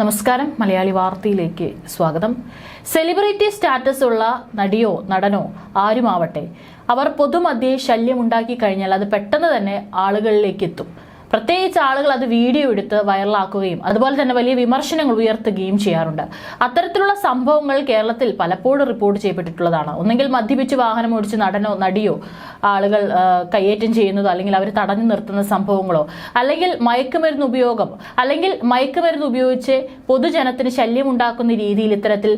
നമസ്കാരം. മലയാളി വാർത്തയിലേക്ക് സ്വാഗതം. സെലിബ്രിറ്റി സ്റ്റാറ്റസ് ഉള്ള നടിയോ നടനോ ആരുമാവട്ടെ? അവർ പൊതുമധ്യേ ശല്യമുണ്ടാക്കി കഴിഞ്ഞാൽ അത് പെട്ടെന്ന് തന്നെ ആളുകളിലേക്ക് എത്തും. പ്രത്യേകിച്ച് ആളുകൾ അത് വീഡിയോ എടുത്ത് വൈറലാക്കുകയും അതുപോലെ തന്നെ വലിയ വിമർശനങ്ങൾ ഉയർത്തുകയും ചെയ്യാറുണ്ട്. അത്തരത്തിലുള്ള സംഭവങ്ങൾ കേരളത്തിൽ പലപ്പോഴും റിപ്പോർട്ട് ചെയ്യപ്പെട്ടിട്ടുള്ളതാണ്. ഒന്നെങ്കിൽ മദ്യപിച്ച് വാഹനം ഓടിച്ച് നടനോ നടിയോ ആളുകൾ കയ്യേറ്റം ചെയ്യുന്നതോ അല്ലെങ്കിൽ അവർ തടഞ്ഞു നിർത്തുന്ന സംഭവങ്ങളോ അല്ലെങ്കിൽ മയക്കുമരുന്ന് ഉപയോഗം അല്ലെങ്കിൽ മയക്കുമരുന്ന് ഉപയോഗിച്ച് പൊതുജനത്തിന് ശല്യമുണ്ടാക്കുന്ന രീതിയിൽ ഇത്തരത്തിൽ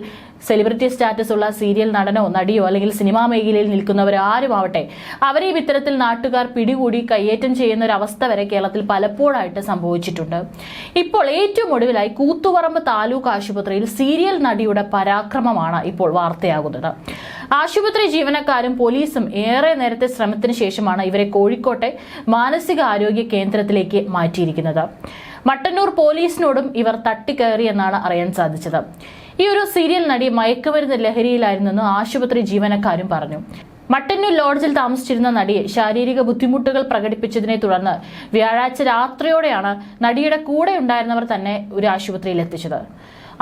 സെലിബ്രിറ്റി സ്റ്റാറ്റസ് ഉള്ള സീരിയൽ നടനോ നടിയോ അല്ലെങ്കിൽ സിനിമാ മേഖലയിൽ നിൽക്കുന്നവർ ആരുമാവട്ടെ അവരെയും ഇത്തരത്തിൽ നാട്ടുകാർ പിടികൂടി കയ്യേറ്റം ചെയ്യുന്ന ഒരു അവസ്ഥ വരെ കേരളത്തിൽ പലപ്പോഴായിട്ട് സംഭവിച്ചിട്ടുണ്ട്. ഇപ്പോൾ ഏറ്റവും ഒടുവിലായി കൂത്തുപറമ്പ് താലൂക്ക് ആശുപത്രിയിൽ സീരിയൽ നടിയുടെ പരാക്രമമാണ് ഇപ്പോൾ വാർത്തയാകുന്നത്. ആശുപത്രി ജീവനക്കാരും പോലീസും ഏറെ നേരത്തെ ശ്രമത്തിന് ശേഷമാണ് ഇവരെ കോഴിക്കോട്ടെ മാനസികാരോഗ്യ കേന്ദ്രത്തിലേക്ക് മാറ്റിയിരിക്കുന്നത്. മട്ടന്നൂർ പോലീസിനോടും ഇവർ തട്ടിക്കയറിയെന്നാണ് അറിയാൻ സാധിച്ചത്. ഈ ഒരു സീരിയൽ നടി മയക്കുമരുന്ന് ലഹരിയിലായിരുന്നെന്ന് ആശുപത്രി ജീവനക്കാരും പറഞ്ഞു. മട്ടന്നൂർ ലോഡ്ജിൽ താമസിച്ചിരുന്ന നടിയെ ശാരീരിക ബുദ്ധിമുട്ടുകൾ പ്രകടിപ്പിച്ചതിനെ തുടർന്ന് വ്യാഴാഴ്ച രാത്രിയോടെയാണ് നടിയുടെ കൂടെ ഉണ്ടായിരുന്നവർ തന്നെ ഒരു ആശുപത്രിയിൽ എത്തിച്ചത്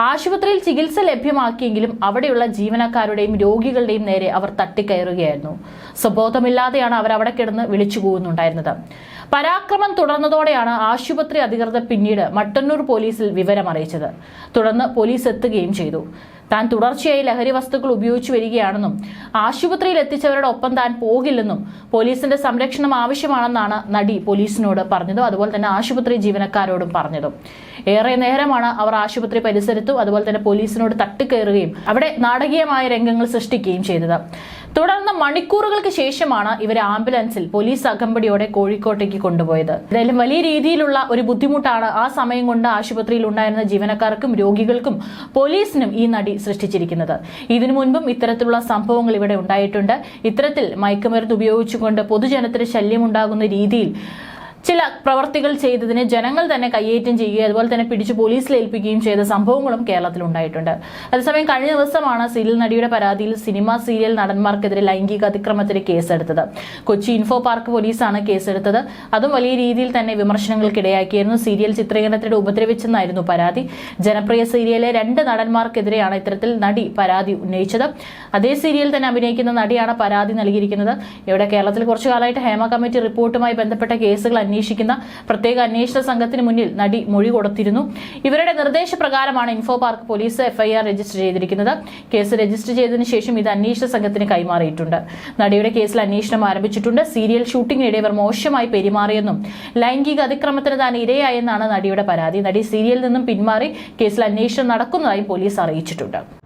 ആശുപത്രിയിൽ ചികിത്സ ലഭ്യമാക്കിയെങ്കിലും അവിടെയുള്ള ജീവനക്കാരുടെയും രോഗികളുടെയും നേരെ അവർ തട്ടിക്കയറുകയായിരുന്നു. സ്വബോധമില്ലാതെയാണ് അവർ അവിടെ കിടന്ന് വിളിച്ചു പോകുന്നുണ്ടായിരുന്നത് പരാക്രമം തുടർന്നതോടെയാണ് ആശുപത്രി അധികൃതർ പിന്നീട് മട്ടന്നൂർ പോലീസിൽ വിവരം അറിയിച്ചത് തുടർന്ന് പോലീസ് എത്തുകയും ചെയ്തു. താൻ തുടർച്ചയായി ലഹരി വസ്തുക്കൾ ഉപയോഗിച്ചു വരികയാണെന്നും ആശുപത്രിയിൽ എത്തിച്ചവരുടെ ഒപ്പം താൻ പോകില്ലെന്നും പോലീസിന്റെ സംരക്ഷണം ആവശ്യമാണെന്നാണ് നടി പോലീസിനോട് പറഞ്ഞതും അതുപോലെ തന്നെ ആശുപത്രി ജീവനക്കാരോടും പറഞ്ഞതും. ഏറെ നേരമാണ് അവർ ആശുപത്രി പരിസരത്തും അതുപോലെ തന്നെ പോലീസിനോട് തട്ടിക്കയറുകയും അവിടെ നാടകീയമായ രംഗങ്ങൾ സൃഷ്ടിക്കുകയും ചെയ്തത്. തുടർന്ന് മണിക്കൂറുകൾക്ക് ശേഷമാണ് ഇവരെ ആംബുലൻസിൽ പോലീസ് അകമ്പടിയോടെ കോഴിക്കോട്ടേക്ക് കൊണ്ടുപോയത്. എന്തായാലും വലിയ രീതിയിലുള്ള ഒരു ബുദ്ധിമുട്ടാണ് ആ സമയം കൊണ്ട് ആശുപത്രിയിൽ ഉണ്ടായിരുന്ന ജീവനക്കാർക്കും രോഗികൾക്കും പോലീസിനും ഈ നടി സൃഷ്ടിച്ചിരിക്കുന്നത്. ഇതിനു മുൻപും ഇത്തരത്തിലുള്ള സംഭവങ്ങൾ ഇവിടെ ഉണ്ടായിട്ടുണ്ട്. ഇത്തരത്തിൽ മയക്കുമരുന്ന് ഉപയോഗിച്ചുകൊണ്ട് പൊതുജനത്തിന് ശല്യമുണ്ടാകുന്ന രീതിയിൽ ചില പ്രവർത്തികൾ ചെയ്തതിന് ജനങ്ങൾ തന്നെ കയ്യേറ്റം ചെയ്യുകയും അതുപോലെ തന്നെ പിടിച്ച് പോലീസിൽ ഏൽപ്പിക്കുകയും ചെയ്ത സംഭവങ്ങളും കേരളത്തിൽ ഉണ്ടായിട്ടുണ്ട്. അതേസമയം കഴിഞ്ഞ ദിവസമാണ് സീരിയൽ നടിയുടെ പരാതിയിൽ സിനിമ സീരിയൽ നടന്മാർക്കെതിരെ ലൈംഗിക അതിക്രമത്തിന് കേസെടുത്തത്. കൊച്ചി ഇൻഫോ പാർക്ക് പോലീസാണ് കേസെടുത്തത്. അതും വലിയ രീതിയിൽ തന്നെ വിമർശനങ്ങൾക്കിടയാക്കിയിരുന്നു. സീരിയൽ ചിത്രീകരണത്തിന് ഉപദ്രവിച്ചെന്നായിരുന്നു പരാതി. ജനപ്രിയ സീരിയലിലെ രണ്ട് നടന്മാർക്കെതിരെയാണ് ഇത്തരത്തിൽ നടി പരാതി ഉന്നയിച്ചത്. അതേ സീരിയൽ തന്നെ അഭിനയിക്കുന്ന നടിയാണ് പരാതി നൽകിയിരിക്കുന്നത്. ഇവിടെ കേരളത്തിൽ കുറച്ചു കാലമായിട്ട് ഹേമ കമ്മിറ്റി റിപ്പോർട്ടുമായി ബന്ധപ്പെട്ട കേസുകൾ അന്വേഷിക്കുന്ന പ്രത്യേക അന്വേഷണ സംഘത്തിന് മുന്നിൽ നടി മൊഴി കൊടുത്തിരുന്നു. ഇവരുടെ നിർദ്ദേശപ്രകാരമാണ് info park police FIR register ചെയ്തിരിക്കുന്നത്. കേസ് രജിസ്റ്റർ ചെയ്തതിനു ശേഷം ഇത് അന്വേഷണ സംഘത്തിന് കൈമാറിയിട്ടുണ്ട്. നടിയുടെ കേസിൽ അന്വേഷണം ആരംഭിച്ചിട്ടുണ്ട്. സീരിയൽ ഷൂട്ടിങ്ങിനിടെ ഇവർ മോശമായി പെരുമാറിയെന്നും ലൈംഗിക അതിക്രമത്തിന് താൻ ഇരയായെന്നാണ് നടിയുടെ പരാതി. നടി സീരിയലിൽ നിന്നും പിന്മാറി കേസിൽ അന്വേഷണം നടക്കുന്നതായും പോലീസ് അറിയിച്ചിട്ടുണ്ട്.